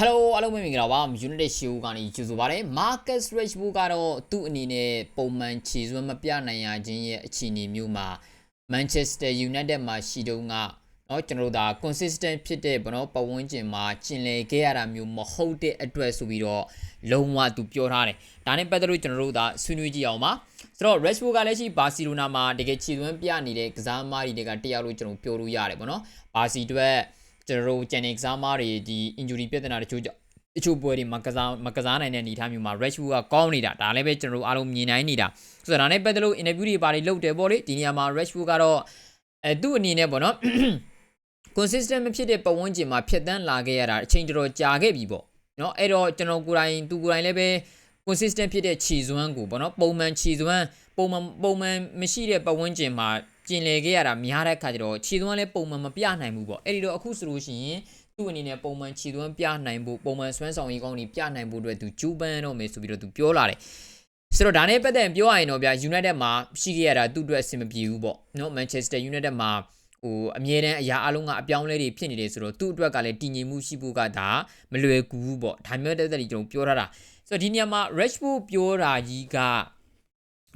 Hello အားလုံးပဲမင်္ဂလာပါ Unit Show ကနေကြိုဆိုပါရစေ Marcus Rashford ကတော့သူ့အနေနဲ့ပုံမှန်ခြေစွမ်းမပြနိုင်ရခြင်းရဲ့အခြေအနေမျိုးမှာ Manchester United မှာရှိတုန်းကเนาะကျွန်တော်တို့ဒါ consistent ဖြစ်တဲ့ဘောနော်ပတ်ဝန်းကျင်မှာကျင်လည်ခဲ့ရတာမျိုးမဟုတ်တဲ့အတွက်ဆိုပြီးတော့လုံးဝသူပြောထားတယ်ဒါနဲ့ပတ်သက်လို့ကျွန်တော်တို့ဒါဆွေးနွေးကြည့်အောင်ပါဆိုတော့ Rashford ကလည်းရှိဘာစီလိုနာမှာတကယ်ခြေစွမ်းပြနေတဲ့ကစားသမားတွေကတယောက်လို့ကျွန်တော်ပြောလို့ရတယ်ပေါ့နော်ဘာစီအတွက် ကျွန်တော်တို့ channel ကစားသမားတွေဒီ injury ပြဿနာတချို့ကြောင့်တချို့ပွဲတွေမှာကစားမကစားနိုင်တဲ့အနေအထားမျိုးမှာ Rashford ကကောင်းနေတာဒါလည်းပဲကျွန်တော်တို့အားလုံးမြင်နိုင်နေတာဆိုတော့ဒါနဲ့ပတ်သက်လို့ interview တွေပါတွေလုပ်တယ်ပေါ့လေဒီနေရာမှာ Rashford ကတော့အဲသူ့အနေနဲ့ပေါ့နော် consistent မဖြစ်တဲ့ပတ်ဝန်းကျင်မှာဖြတ်တန်းလာခဲ့ရတာအချိန်တော်တော်ကြာခဲ့ပြီပေါ့နော်အဲ့တော့ကျွန်တော်ကိုယ်တိုင်သူကိုယ်တိုင်လည်းပဲ consistent ဖြစ်တဲ့ခြေစွမ်းကိုပေါ့နော်ပုံမှန်ခြေစွမ်းပုံမှန်ပုံမှန်မရှိတဲ့ပတ်ဝန်းကျင်မှာ ကျင်လည်ခဲ့ရတာများတဲ့ခါကျတော့ခြေစွမ်းလည်းပုံမှန်မပြနိုင်ဘူးပေါ့အဲ့ဒီတော့အခုဆိုလို့ရှိရင်သူ့အနေနဲ့ပုံမှန်ခြေသွမ်းပြနိုင်ဖို့ပုံမှန်ဆွမ်းဆောင်ရေးကောင်းတွေပြနိုင်ဖို့အတွက်သူဂျူပန်တော့မယ်ဆိုပြီးတော့သူပြောလာတယ်ဆိုတော့ဒါနဲ့ပတ်သက်ရင်ပြောရရင်တော့ဗျာ United မှာရှိခဲ့ရတာသူ့အတွက်အဆင်မပြေဘူးပေါ့နော် Manchester United မှာဟိုအမြဲတမ်းအရာအလုံးကအပြောင်းလဲတွေဖြစ်နေတယ်ဆိုတော့သူ့အတွက်ကလည်းတည်ငြိမ်မှုရှိဖို့ကဒါမလွယ်ကူဘူးပေါ့ဒါမျိုးတက်တက်ကြီးကျွန်တော်ပြောထားတာဆိုတော့ဒီနေရာမှာ Rashford ပြောတာကြီးက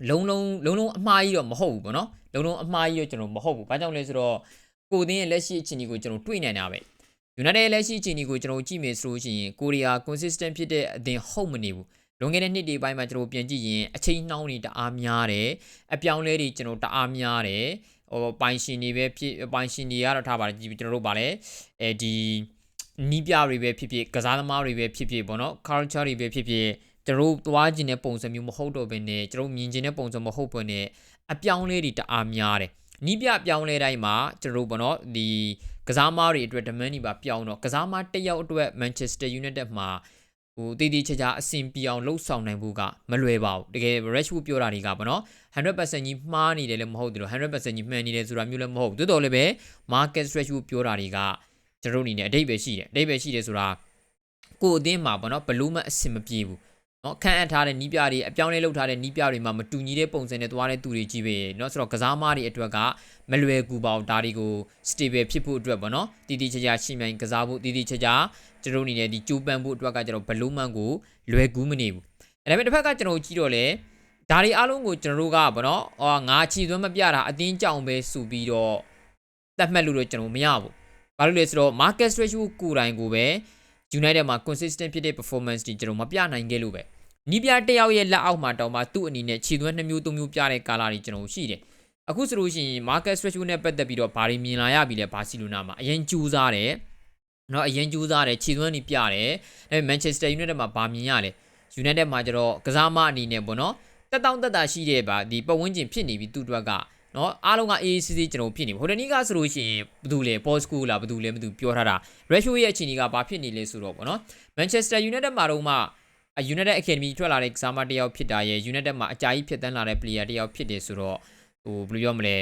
လုံးလုံးလုံးလုံးအမှားကြီးတော့မဟုတ်ဘူးပေါ့နော်လုံးလုံးအမှားကြီးတော့ကျွန်တော်မဟုတ်ဘူးဘာကြောင့်လဲဆိုတော့ကိုသင်းရဲ့လက်ရှိအခြေအနေကိုကျွန်တော်တွေ့နိုင်တာပဲ United ရဲ့လက်ရှိအခြေအနေကိုကျွန်တော်ကြည့်မယ်ဆိုလို့ရှိရင်ကိုရီးယား consistent ဖြစ်တဲ့အသင်းဟုတ်မနေဘူးလွန်ခဲ့တဲ့နှစ်တွေပိုင်းမှာကျွန်တော်ပြန်ကြည့်ရင်အချိန်နှောင်းတွေတအားများတယ်အပြောင်းလဲတွေကျွန်တော်တအားများတယ်ဟိုပိုင်ရှင်တွေပဲဖြစ်ပိုင်ရှင်တွေကတော့ထားပါတယ်ကျွန်တော်တို့ဗာလဲအဲဒီနီးပြတွေပဲဖြစ်ဖြစ်ကစားသမားတွေပဲဖြစ်ဖြစ်ပေါ့နော် culture တွေပဲဖြစ်ဖြစ် ကျွန်တော်တို့သွားခြင်းတဲ့ပုံစံမျိုးမဟုတ်တော့ဘဲနဲ့ကျွန်တော်မြင်ခြင်းတဲ့ပုံစံမဟုတ်ဘဲနဲ့အပြောင်းလဲတွေတအားများတယ်နီးပြပြောင်းလဲတိုင်းမှာကျွန်တော်တို့ပေါ့နော်ဒီကစားမားတွေအတွက် demand တွေပါပြောင်းတော့ကစားမားတစ်ယောက်အတွက် Manchester United မှာဟိုတည်တည်ချာချာအဆင်ပြေအောင်လှုပ်ဆောင်နိုင်ဖို့ကမလွယ်ပါဘူးတကယ် Rashford ပြောတာတွေကပေါ့နော်100%ကြီးမှားနေတယ်လည်းမဟုတ်တယ်လို့100%ကြီးမှန်နေတယ်ဆိုတာမျိုးလည်းမဟုတ်ဘူးတိုးတော်လည်းပဲ Marcus Rashford ပြောတာတွေကကျွန်တော်တို့အနေနဲ့အတိတ်ပဲရှိတယ်အတိတ်ပဲရှိတယ်ဆိုတာကိုယ်အသင်းမှာပေါ့နော်ဘလူးမအဆင်မပြေဘူး နော်ခန့်အပ်ထားတဲ့နီးပြတွေအပြောင်းလဲလုပ်ထားတဲ့နီးပြတွေမှာမတူညီတဲ့ပုံစံနဲ့သွားတဲ့သူတွေကြီးပဲเนาะဆိုတော့ကစားမားတွေအတွက်ကမလွယ်ကူပါဘူးဒါတွေကို stable ဖြစ်ဖို့အတွက်ပေါ့နော်တည်တည်ချာချာရှင်းမြိုင်ကစားဖို့တည်တည်ချာချာကျွန်တော်အနေနဲ့ဒီကြိုးပမ်းဖို့အတွက်ကကျွန်တော်ဘလူးမန်ကိုလွယ်ကူးမနေဘူးအဲဒါပေမဲ့တစ်ဖက်ကကျွန်တော်ကြည့်တော့လေဒါတွေအားလုံးကိုကျွန်တော်တို့ကပေါ့နော်ဟောငါချီသွမ်းမပြတာအတင်းကြောင်ပဲစူပြီးတော့တတ်မှတ်လို့တော့ကျွန်တော်မရဘူးဘာလို့လဲဆိုတော့ market ratio ကိုယ်တိုင်ကိုပဲ United မှာ consistent ဖြစ်တဲ့ performance တွေကျွန်တော်မပြနိုင်ခဲ့လို့ပဲ နီးပြတယောက်ရဲ့လက်အောက်မှာတောင်မှသူ့အနေနဲ့ခြေသွင်း2မျိုး3မျိုးပြတဲ့ကာလာတွေကျွန်တော်ရှိတယ်အခုဆိုလို့ရှိရင် market threshold နဲ့ပတ်သက်ပြီးတော့ဘာတွေမြင်လာရပြီလဲဘာစီလိုနာမှာအရင်ကြိုးစားတယ်နော်အရင်ကြိုးစားတယ်ခြေသွင်းတွေပြတယ်အဲ Manchester United မှာဘာမြင်ရလဲ United မှာကျတော့ကစားမအနေနဲ့ပေါ့နော်တက်တောင့်တက်တာရှိတဲ့ပါဒီပတ်ဝန်းကျင်ဖြစ်နေပြီသူ့အတွက်ကနော်အားလုံးကအေးအေးဆေးဆေးကျွန်တော်ဖြစ်နေဟိုတနေ့ကဆိုလို့ရှိရင်ဘယ်သူလဲ Posco လားဘယ်သူလဲမသိဘူးပြောထားတာ ratio ရဲ့အခြေအနေကဘာဖြစ်နေလဲဆိုတော့ပေါ့နော် Manchester United မှာတော့ United Academy ထွက်လာတဲ့ကစားမတယောက်ဖြစ်တာရဲ့ United မှာအကြာကြီးဖြစ်တန်းလာတဲ့ player တယောက်ဖြစ်တယ်ဆိုတော့ဟိုဘယ်လိုပြောမလဲ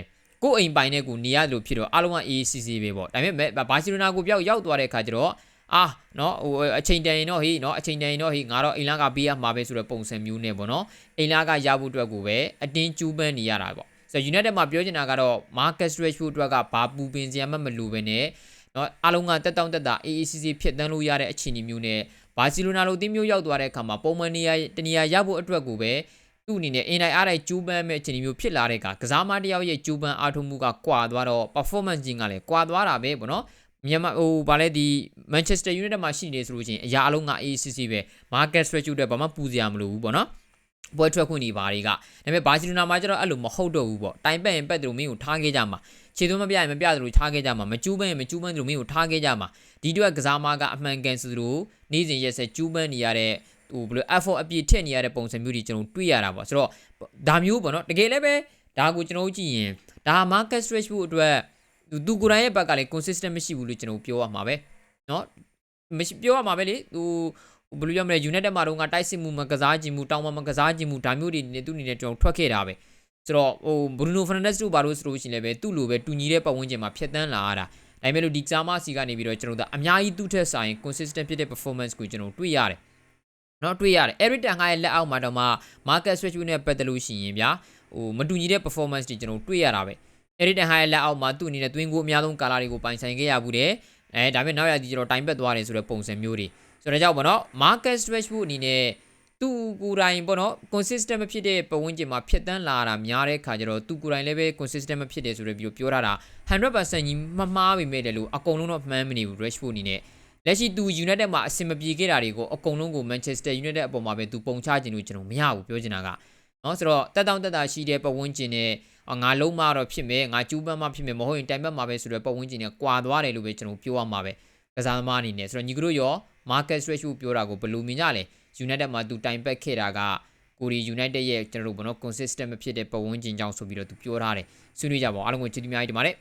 ကိုယ်အိမ်ပိုင်နဲ့ကိုနေရတယ်လို့ဖြစ်တော့အားလုံးက AACC ပဲပေါ့ဒါပေမဲ့ဘာစီလိုနာကိုပြောက်ရောက်သွားတဲ့ခါကျတော့အာနော်ဟိုအချိန်တန်ရင်တော့ဟေးနော်အချိန်တန်ရင်တော့ဟေးငါတော့အိမ်လာကပေးရမှာပဲဆိုတဲ့ပုံစံမျိုးနဲ့ပေါ့နော်အိမ်လာကရဖို့အတွက်ကိုပဲအတင်းကျူးပန်းနေရတာပေါ့ဆိုတော့ United မှာပြောချင်တာကတော့ Marcus Rashford အတွက်ကဘာပူပင်စရာမှမလိုပဲနဲ့နော်အားလုံးကတက်တောင့်တက်တာ AACC ဖြစ်တန်းလို့ရတဲ့အခြေအနေမျိုးနဲ့ ဘာစီလိုနာလိုတင်းမျိုးရောက်သွားတဲ့အခါမှာပုံမှန်နေရာတနေရာရဖို့အတွက်ကိုပဲသူ့အနေနဲ့အင်တိုင်းအားတိုင်းကျူးပန်းမဲ့အခြေအနေမျိုးဖြစ်လာတဲ့အခါကစားမတယောက်ရဲ့ကျူးပန်းအားထုတ်မှုကကွာသွားတော့ performance ကြီးကလည်းကွာသွားတာပဲပေါ့နော်မြန်မာဟိုဗာလဲဒီ Manchester United မှာရှိနေဆိုလို့ချင်းအရာအလုံးက ACC ပဲ market strategy တွေဘာမှပူစရာမလိုဘူးပေါ့နော် ပွဲထွက်ခွင့်တွေဘာတွေကဒါပေမဲ့ဘာစီလိုနာမှာကျတော့အဲ့လိုမဟုတ်တော့ဘူးပေါ့တိုင်ပတ်ရင်ပတ်တယ်လို့မင်းကိုထားခဲ့ကြမှာခြေသွင်းမပြရင်မပြတယ်လို့ထားခဲ့ကြမှာမကျူးပန်းရင်မကျူးပန်းတယ်လို့မင်းကိုထားခဲ့ကြမှာဒီအတွက်ကစားမကအမှန်ကန်ဆိုလို့နေ့စဉ်ရက်ဆက်ကျူးပန်းနေရတဲ့ဟိုဘယ်လို effort အပြည့်ထည့်နေရတဲ့ပုံစံမျိုးတွေကျွန်တော်တွေ့ရတာပေါ့ဆိုတော့ဒါမျိုးပေါ့နော်တကယ်လည်းပဲဒါကိုကျွန်တော်ကြည့်ရင်ဒါ market stretch ဖို့အတွက်သူကိုယ်တိုင်ရဲ့ဘက်ကလည်း consistent မရှိဘူးလို့ကျွန်တော်ပြောရမှာပဲเนาะမရှိပြောရမှာပဲလေဟို ဘယ်လိုပြောမလဲ United မှာတော့ငါတိုက်စစ်မှုမကစားခြင်းမှုတောင်းမမကစားခြင်းမှုဒါမျိုးတွေနေသူအနေနဲ့ကျွန်တော်ထွက်ခဲ့တာပဲဆိုတော့ဟို Bruno Fernandes တို့ဘာလို့ဆိုလို့ရှိရင်လည်းပဲသူ့လိုပဲတူညီတဲ့ပတ်ဝန်းကျင်မှာဖြတ်တန်းလာရတာဒါပေမဲ့လို့ဒီကစားမစီကနေပြီးတော့ကျွန်တော်တို့အများကြီးသူ့ထက်ဆိုင် consistent ဖြစ်တဲ့ performance ကိုကျွန်တော်တွေ့ရတယ်နော်တွေ့ရတယ် Eric Ten Hag ရဲ့လက်အောက်မှာတော့မှ market switch နဲ့ပတ်သက်လို့ရှိရင်ဗျာဟိုမတူညီတဲ့ performance တွေကျွန်တော်တွေ့ရတာပဲ Eric Ten Hag ရဲ့လက်အောက်မှာသူ့အနေနဲ့ twin goal အများဆုံးကာလာတွေကိုပိုင်ဆိုင်ခဲ့ရဘူးတယ်အဲဒါပေမဲ့နောက်ရဒီကျွန်တော်တိုင်ပတ်သွားတယ်ဆိုတဲ့ပုံစံမျိုးတွေ ဆိုတော့ကြောင့်ပေါ့နော် Marcus Rashford အနေနဲ့သူကိုယ်တိုင်ပေါ့နော် consistent မဖြစ်တဲ့ပတ်ဝန်းကျင်မှာဖြစ်တန်းလာတာများတဲ့ခါကျတော့သူကိုယ်တိုင်လည်းပဲ consistent မဖြစ်တယ်ဆိုတဲ့ပြီးတော့ပြောထားတာ100%ကြီးမမှားပြီမဲ့တယ်လို့အကုန်လုံးတော့မှန်းမနေဘူး Rashford အနေနဲ့လက်ရှိသူ United မှာအဆင်မပြေခဲ့တာတွေကိုအကုန်လုံးကို Manchester United အပေါ်မှာပဲသူပုံချခြင်းလို့ကျွန်တော်မရဘူးပြောချင်တာကနော်ဆိုတော့တက်တောင့်တက်တာရှိတဲ့ပတ်ဝန်းကျင်နဲ့အော်ငါလုံးမတော့ဖြစ်မယ်ငါကျူးပန်းမဖြစ်မယ်မဟုတ်ရင်တိုင်ပတ်မှာပဲဆိုတော့ပတ်ဝန်းကျင်နဲ့ကွာသွားတယ်လို့ပဲကျွန်တော်ပြောရမှာပဲကစားသမားအနေနဲ့ဆိုတော့ညီကတို့ရော Marcus Rashford ပြောတာကိုဘယ်လိုမြင်ကြလဲ United မှာသူတိုင်ပတ်ခဲ့တာကကိုရီ United ရဲ့ကျွန်တော်တို့ဘောနော် consistent မဖြစ်တဲ့ပတ်ဝန်းကျင်ကြောင့်ဆိုပြီးတော့သူပြောထားတယ်ဆွေးနွေးကြပါဦးအားလုံးကိုချစ်တီများကြီးဒီမှာတဲ့